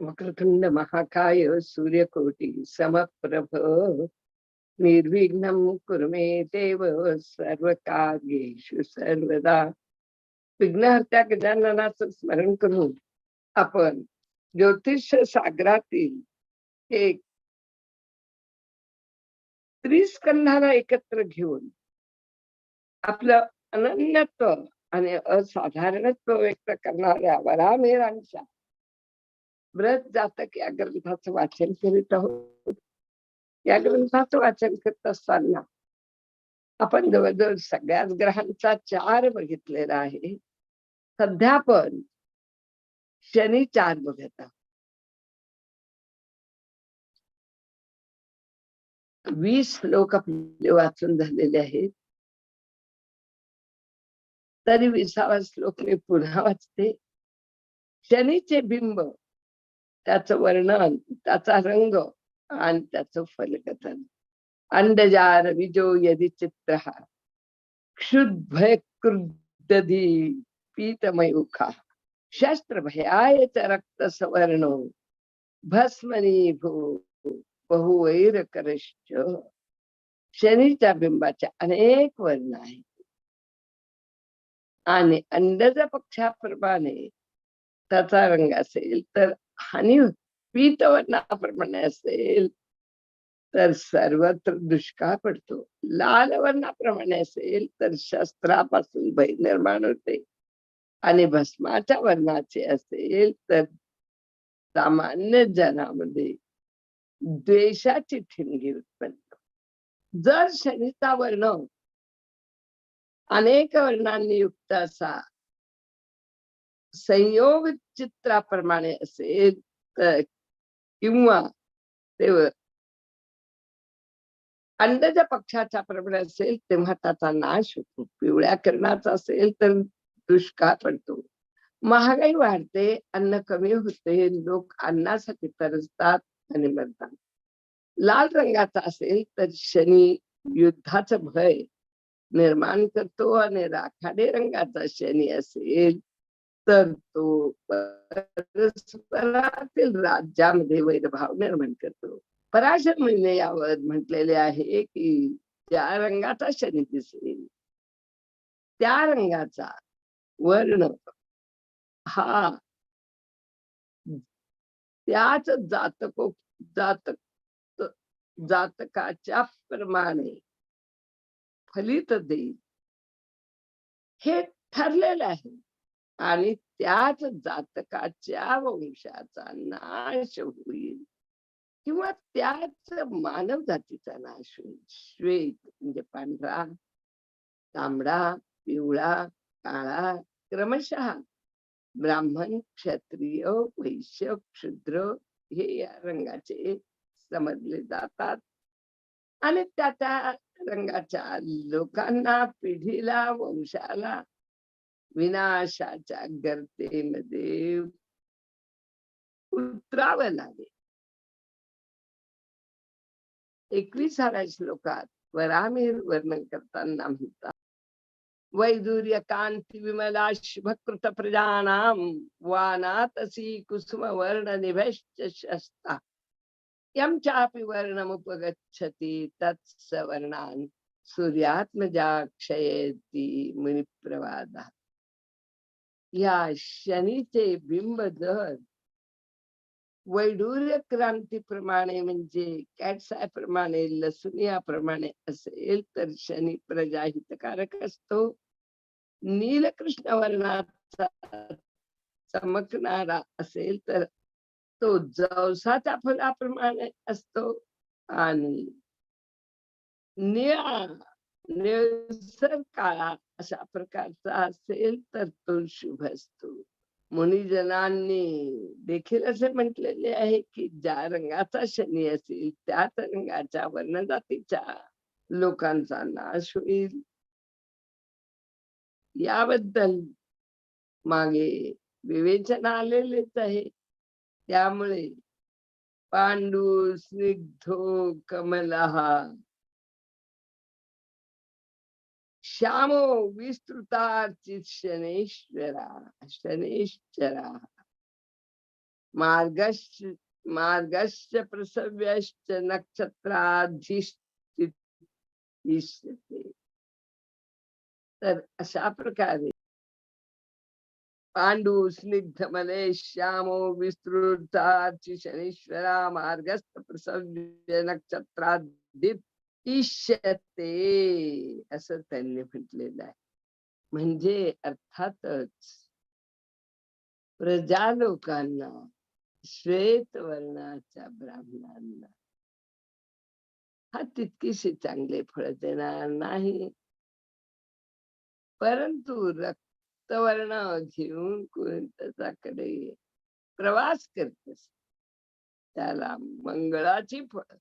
वक्रतुंड महाकाय सूर्यकोटी समप्रभ। निर्विघ्नं कुरु मे देव सर्वकार्येषु सर्वदा। विघ्नहर्त्या गजाननाचं स्मरण करून आपण ज्योतिष सागरातील एक त्रिस्कंधाला एकत्र घेऊन आपलं अनन्यत्व आणि असाधारणत्व व्यक्त करणाऱ्या वरामेरांच्या व्रत जातक या ग्रंथाचं वाचन करीत आहोत. या ग्रंथाचं वाचन करत असताना आपण जवळजवळ सगळ्याच ग्रहांचा चार बघितलेला आहे. सध्या पण शनी चार बघत आहोत वीस श्लोक आपले वाचून झालेले आहेत. तरी विसावा श्लोक मी पुन्हा वाचते. शनीचे बिंब त्याचं वर्णन त्याचा रंग आणि त्याचं फलकथन. अंडजार विजो यदि चित्र क्षुद्भय क्रुद्धधी पीतमयुखा शस्त्र भयाय रक्त सवर्ण भस्मनी भू बहुवैर करश्च शनीच्या बिंबाच्या अनेक वर्ण आहेत. आणि अंडज पक्षाप्रमाणे त्याचा रंग असेल तर हानी पीतवर्णाप्रमाणे असेल तर सर्वत्र दुष्काळ पडतो. लाल वर्णाप्रमाणे असेल तर शस्त्रापासून भय निर्माण होते. आणि भस्माच्या वर्णाचे असेल तर सामान्य जनामध्ये द्वेषाची ठिणगी उत्पन्न जर शनीचा वर्ण अनेक वर्णांनी युक्त असा संयोग चित्राप्रमाणे असेल तर किंवा ते अंडज पक्षाच्या प्रमाणे असेल तेव्हा त्याचा नाश होतो. पिवळ्या किरणाचा असेल तर दुष्काळ पडतो. महागाई वाढते अन्न कमी होते लोक अन्नासाठी तरसतात आणि मरतात. लाल रंगाचा असेल तर शनी युद्धाचं भय निर्माण करतो आणि राखाडे रंगाचा शनी असेल तर तो परस्परातील राज्यामध्ये वैरभाव निर्माण करतो. पराशर महिने यावर म्हटलेले आहे की ज्या रंगाचा शनी दिसेल त्या रंगाचा वर्ण हा त्याच जातको जातक जातकाच्या प्रमाणे फलित देईल. हे ठरलेलं आहे. आणि त्याच जातकाच्या वंशाचा नाश होईल. किंवा त्याच मानव जातीचा नाश होईल. श्वेत म्हणजे पांढरा तांबडा पिवळा काळा क्रमशः ब्राह्मण क्षत्रिय वैश्य क्षुद्र हे या रंगाचे समजले जातात. आणि त्या त्या रंगाच्या लोकांना पिढीला वंशाला विनाशाच्या गर्तेमध्ये उतरावं लागेल. एकविसाव्या श्लोकात वरामीर वर्णन करताना म्हणतात वैदूर्य कांती विमला शुभकृत प्रजानाम वानातसी कुसुम वर्ण निभश्च शस्ता। यम चापि वर्णमुपगच्छति तत्सवर्णान् सूर्यात्मजा क्षयती मुनिप्रवादः या शनीचे बिंब जर वैडूर्य क्रांतीप्रमाणे म्हणजे कॅटसाय प्रमाणे लसुनियाप्रमाणे असेल तर शनी प्रजाहितकारक असतो. नीलकृष्ण वर्णाचा चमकणारा असेल तर तो जवसाच्या फुलाप्रमाणे असतो. आणि निळा निळसर काळा अशा प्रकारचा असेल तर तो शुभ असतो मुनिजनांनी देखील असे म्हटलेले आहे की ज्या रंगाचा शनी असेल त्याच रंगाच्या वर्णजातीच्या लोकांचा नाश होईल याबद्दल मागे विवेचन आलेलेच आहे त्यामुळे पांडू स्निग्धो कमलहा श्यामो विस्तृतार्चित शनेश्वरा शनेश्वरा मार्गश्च मार्गश्च प्रसव्यश्च नक्षत्राधिष्ठित तर अशा प्रकारे पांडू स्निग्ध मले श्यामो विस्तृताची शनेश्वरा मार्गस्थ प्रसव्य नक्षत्राधित इष्यते असं त्यांनी म्हटलेलं आहे. म्हणजे अर्थातच प्रजा लोकांना श्वेत वर्णाच्या ब्राह्मणांना हा तितकीशी चांगले फळ देणार नाही. परंतु रक्तवर्ण घेऊन कोणत्याकडे प्रवास करत त्याला मंगळाची फळ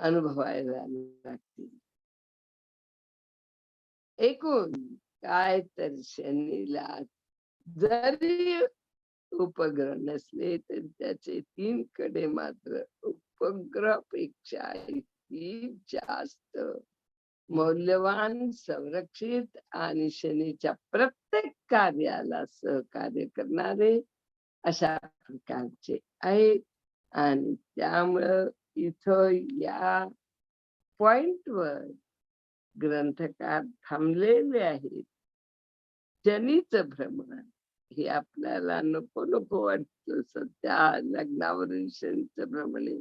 अनुभवायला लागतील एकूण काय तर शनीला जरी उपग्रह नसले तर त्याचे तीन कडे मात्र उपग्रहापेक्षा इतकी जास्त मौल्यवान संरक्षित आणि शनीच्या प्रत्येक कार्याला सहकार्य करणारे अशा प्रकारचे आहेत. आणि त्यामुळं इथं या पॉइंटवर ग्रंथकार थांबलेले आहेत. जनीच भ्रमण. हे आपल्याला नको नको वाटतं. सध्या लग्नावरून शनीच भ्रमण आहे.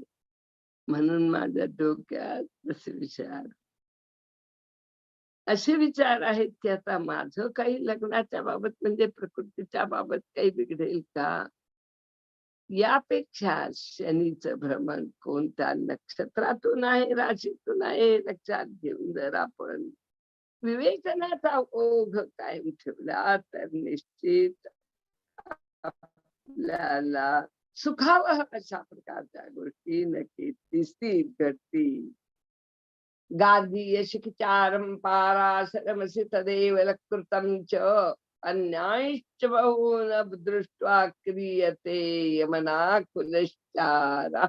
म्हणून माझ्या डोक्यात तसे विचार. असे विचार आहेत की आता माझं काही लग्नाच्या बाबत म्हणजे प्रकृतीच्या बाबत काही बिघडेल का? यापेक्षा शनीचं भ्रमण कोणत्या नक्षत्रातून आहे राशीतून आहे लक्षात घेऊन जर आपण विवेचनाचा ओघ कायम ठेवला तर निश्चित आपल्याला सुखावह अशा प्रकारच्या गोष्टी नक्की दिसतील घडतील. गादी गार्गीय पारा पाराशरमसि तदेव लकृतं च अन्यायश्च बहून दृष्ट्वा क्रियते यमना कुलश्चारा।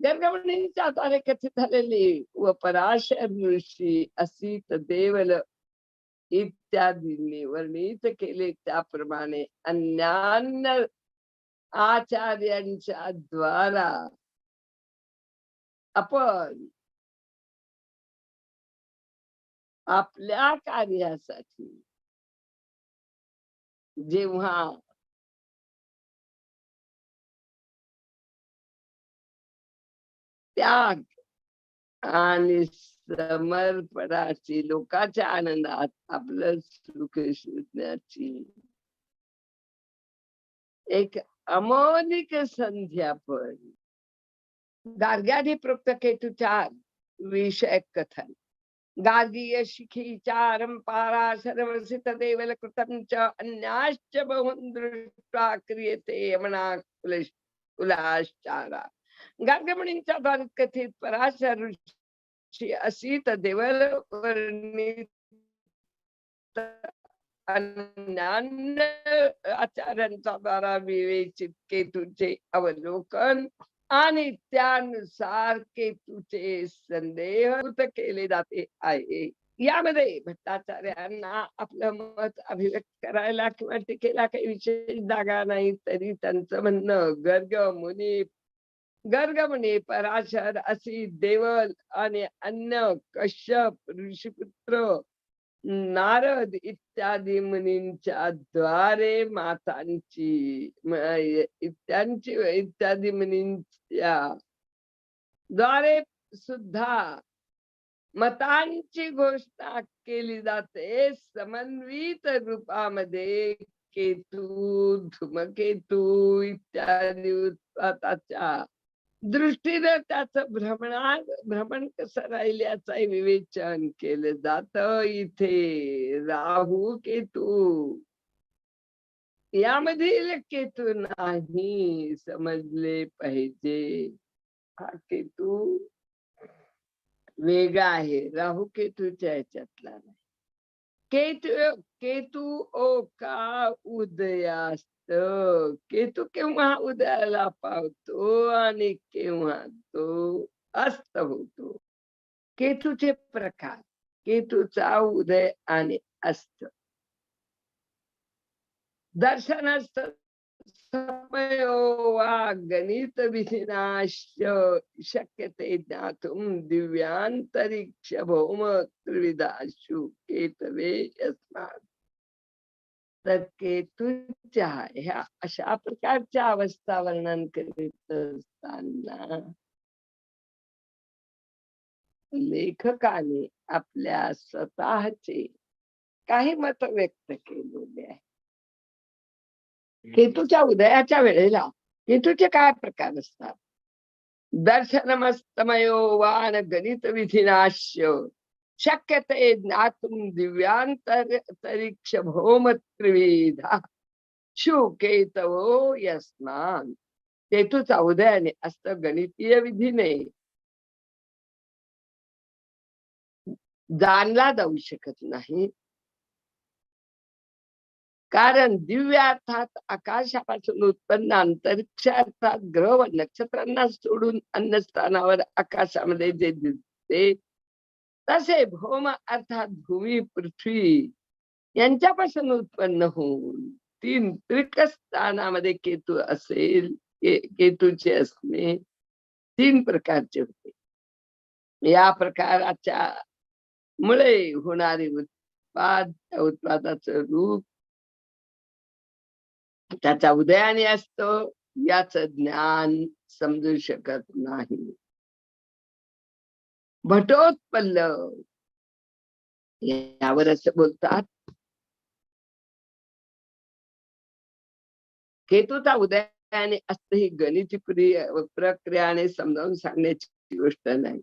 गर्गमणींच्या द्वारे कथित झालेली व पराशर ऋषी असित देवल इत्यादींनी वर्णित केले. त्याप्रमाणे अन्यान्य आचार्यांच्या द्वारा आपण आपल्या कार्यासाठी जेव्हा त्याग आणि समर्पणाची लोकांच्या आनंदात आपलं सुख शोधण्याची एक अमौलिक संध्यापन गार्ग्यादी प्रोक्त केतूच्या विषयक कथन. गार्गीय पारा सर्वसित देवल कृतं च अन्याश्च बहुन दृष्ट्वा क्रियते यमना कुलश कुलाश्चारा। गार्गमणींच्या द्वारे कथित पराशर ऋषी असित देवल वर्णित अन्यान्य आचार्यांच्या द्वारा विवेचित केतूचे अवलोकन आणि त्यानुसार केतूचे संदेह केले जाते आहे यामध्ये भट्टाचार्यांना आपलं मत अभिव्यक्त करायला किंवा टीकेला काही विशेष जागा नाही तरी त्यांचं म्हणणं गर्ग मुनी गर्ग मुनी पराशर असी देवल आणि अन्य कश्यप ऋषिपुत्र नारद इत्यादी मुनींच्या द्वारे मातांची इत्यांची इत्यादी मुनींच्या द्वारे सुद्धा मतांची घोषणा केली जाते. समन्वित रूपामध्ये केतू धूमकेतू इत्यादी उत्पाताच्या दृष्टीने त्याच भ्रमणा भ्रमण कसं राहील याचं विवेचन केलं जात इथे. राहू केतू. यामधील केतू नाही समजले पाहिजे. हा केतू वेगळा आहे. राहू केतूच्या ह्याच्यातला नाही. केतू केतू ओ का उदयास्त केतू केव्हा उदयाला पावतो आणि केव्हा तो अस्त होतो केतूचे प्रकार केतूचा उदय आणि अस्त दर्शनास्थ समयो वा गणित शक्यते ज्ञातुम दिव्यांतरिक्ष भौम त्रिविधाशु केतवे यस्मात्। तर ह्या अशा प्रकारच्या अवस्था वर्णन करीत असताना लेखकाने आपल्या स्वतःचे काही मत व्यक्त केलेले आहे केतूच्या उदयाच्या वेळेला केतूचे काय प्रकार असतात? दर्शनमस्तमयो वान गणित विधिनाश्य. शक्यते ज्ञातुम दिव्यांतरिक्ष भौम त्रिविधा शुकेतवो यस्मान. केतूचा उदयाने असत गणितीय विधीने. जाणला जाऊ शकत नाही. कारण दिव्य अर्थात आकाशापासून उत्पन्न अंतरिक्ष अर्थात ग्रह व नक्षत्रांना सोडून अन्नस्थानावर आकाशामध्ये जे दिसते तसे भौम अर्थात भूमी पृथ्वी यांच्यापासून उत्पन्न होऊन तीन त्रिक स्थानामध्ये केतू असेल केतूचे असणे तीन प्रकारचे होते. या प्रकाराच्या मुळे होणारे उत्पाद त्या उत्पादाचं रूप त्याचा उदयाने असतो याच ज्ञान समजू शकत नाही. भटोत्पल्ल यावर असं बोलतात केतूचा उदयाने असतं ही गणित प्रक्रियाने समजावून सांगण्याची गोष्ट नाही.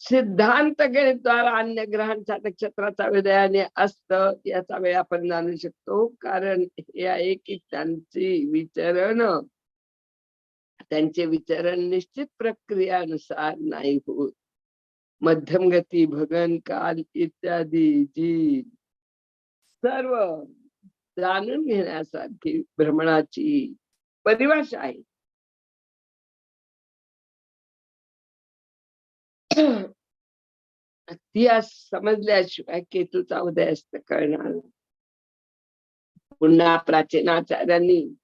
सिद्धांत गणितद्वारा अन्य ग्रहांच्या नक्षत्राचा विदयाने असत याचा वेळ आपण जाणू शकतो. कारण हे आहे की त्यांची विचरण त्यांचे विचरण निश्चित प्रक्रियानुसार नाही होत. मध्यम गती भगन काल इत्यादी जी सर्व जाणून घेण्यासारखी भ्रमणाची परिभाषा आहे. इतिहास समजल्याशिवाय केतूचा उदय असत कळणार पुन्हा प्राचीनाचार्यांनी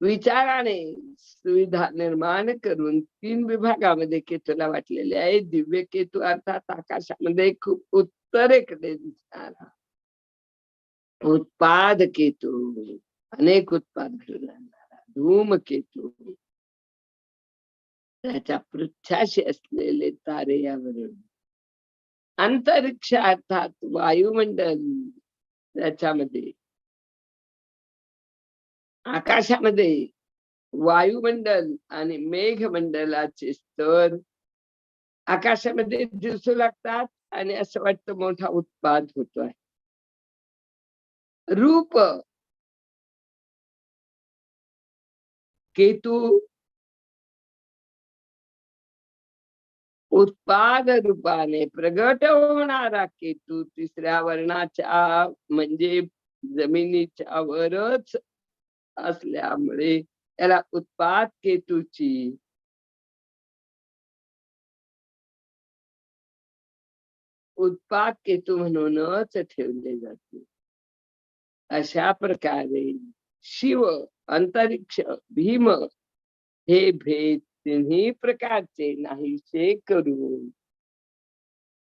विचाराने सुविधा निर्माण करून तीन विभागामध्ये केतूला वाटलेले आहे. दिव्य केतू अर्थात आकाशामध्ये खूप उत्तरेकडे दिसणारा उत्पाद केतू. अनेक उत्पाद धूम केतू. त्याच्या पृथ्याशी असलेले तारे यावरून. अंतरिक्ष अर्थात वायुमंडल त्याच्यामध्ये. आकाशामध्ये वायुमंडल आणि मेघमंडलाचे स्तर. आकाशामध्ये दिसू लागतात आणि असं वाटतं मोठा उत्पाद होतोय रूप. केतू उत्पाद रूपाने प्रगट होणारा केतू तिसऱ्या वर्णाच्या म्हणजे जमिनीच्या वरच असल्यामुळे त्याला उत्पाद केतूची उत्पाद केतू म्हणूनच ठेवले जाते. अशा प्रकारे शिव अंतरिक्ष भीम हे भेद तिन्ही प्रकारचे नाहीसे करून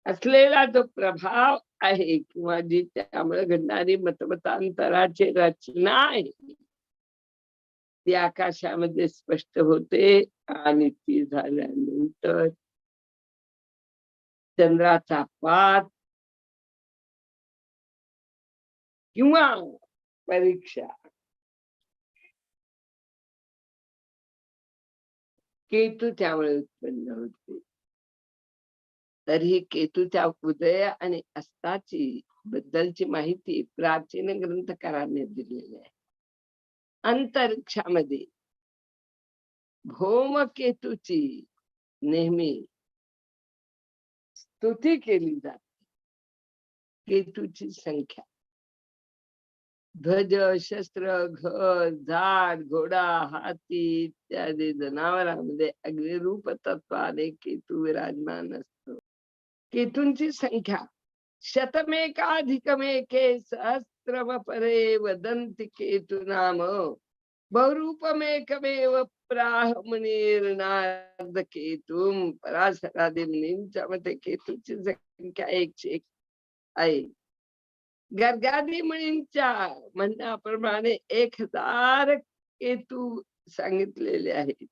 असलेला जो प्रभाव आहे किंवा जी त्यामुळे घडणारी मतमतांतराची रचना आहे ती आकाशामध्ये स्पष्ट होते आणि ती झाल्यानंतर चंद्राचा पात किंवा परीक्षा केतू त्यामुळे उत्पन्न होते. तरी केतूच्या उदय आणि अस्ताची बद्दलची माहिती प्राचीन ग्रंथकारांनी दिलेली आहे. अंतरिक्षामध्ये भौमकेतूची नेहमी स्तुती केली जाते. केतूची संख्या ध्वज शस्त्र घर झाड घोडा हाती इत्यादी जनावरांमध्ये अग्निरूप तत्वाने केतू विराजमान असतो. केतूंची संख्या शतमेकाधिकमेके सहस्रम परे वदन्ति केतु नाम. बहुरूपमेकमेव प्राह मुनीर्नारद केतुम पराशरादी मुनींच्या मते केतूची संख्या एकशे एक आहे. गर्गादी मुनींच्या म्हणण्याप्रमाणे एक हजार केतू सांगितलेले आहेत.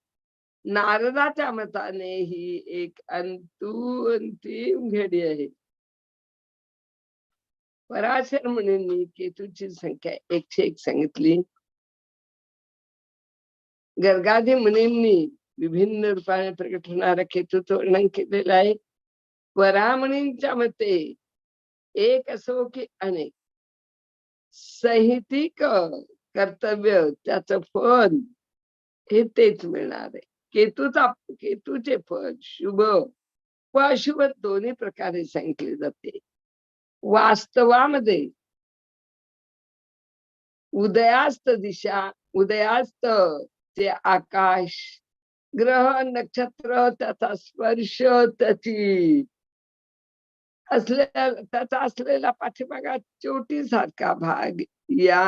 नारदाच्या मताने ही एक अंतू अंतिम घडी आहे. पराशर मुनींनी केतूची संख्या एकशे एक सांगितली. गर्गादी मुनींनी विभिन्न रूपाने प्रकट होणारा केतूचं वर्णन केलेलं आहे. वरामणींच्या मते एक असो हो की अनेक साहित्यिक कर्तव्य त्याच फल हे तेच मिळणार आहे. केतूचा केतूचे फळ शुभ व अशुभ दोन्ही प्रकारे सांगितले जाते. वास्तवामध्ये उदयास्त दिशा उदयास्त ते आकाश ग्रह नक्षत्र त्याचा स्पर्श त्याची असलेला त्याचा असलेला पाठीमागा चोटीसारखा भाग या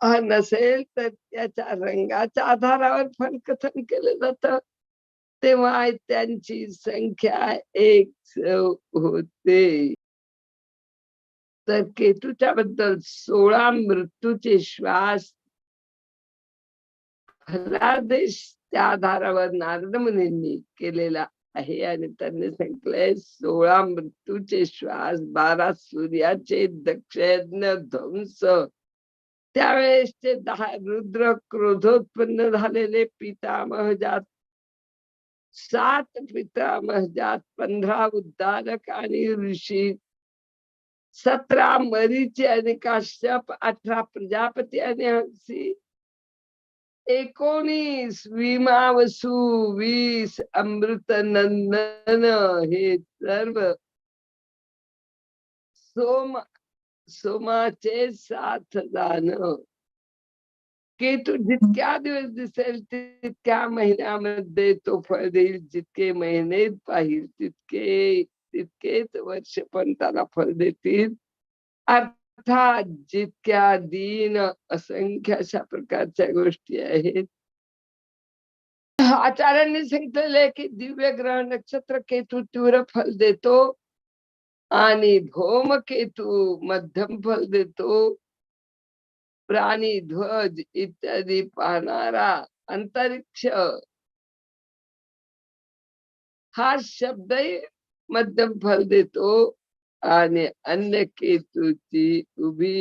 हा नसेल तर त्याच्या रंगाच्या आधारावर फलकथन केलं जात. तेव्हा त्यांची संख्या एक होते. तर केतूच्या बद्दल सोळा मृत्यूचे श्वास. फलादेश त्या आधारावर नारद मुनींनी केलेला आहे आणि त्यांनी सांगितलंय सोळा मृत्यूचे श्वास बारा सूर्याचे दक्षयज्ञ ध्वंस. त्यावेळेस ते दहा रुद्र क्रोधोत्पन्न झालेले पितामह जात सात पितामह जात पंधरा उद्धारक आणि ऋषी. सतरा मरीचे आणि काश्यप अठरा प्रजापती आणि हंसी. एकोणीस विमावसू वीस अमृत नंदन हे सर्व सोम सोमाचे साथ जाण केतू जितक्या दिवस दिसेल तितक्या महिन्यामध्ये तो फळ देईल. जितके महिने पाहिजे तितके तितकेच वर्ष पण त्याला फळ देतील. अर्थात जितक्या दिन असंख्य अशा प्रकारच्या गोष्टी आहेत आचार्यांनी सांगितलेले की दिव्य ग्रह नक्षत्र केतू तीव्र फल देतो आणि भौम केतू मध्यम फल देतो, प्राणी ध्वज इत्यादी पाहणारा अंतरिक्ष। हा शब्दही मध्यम फल देतो आणि अन्य केतूची उभी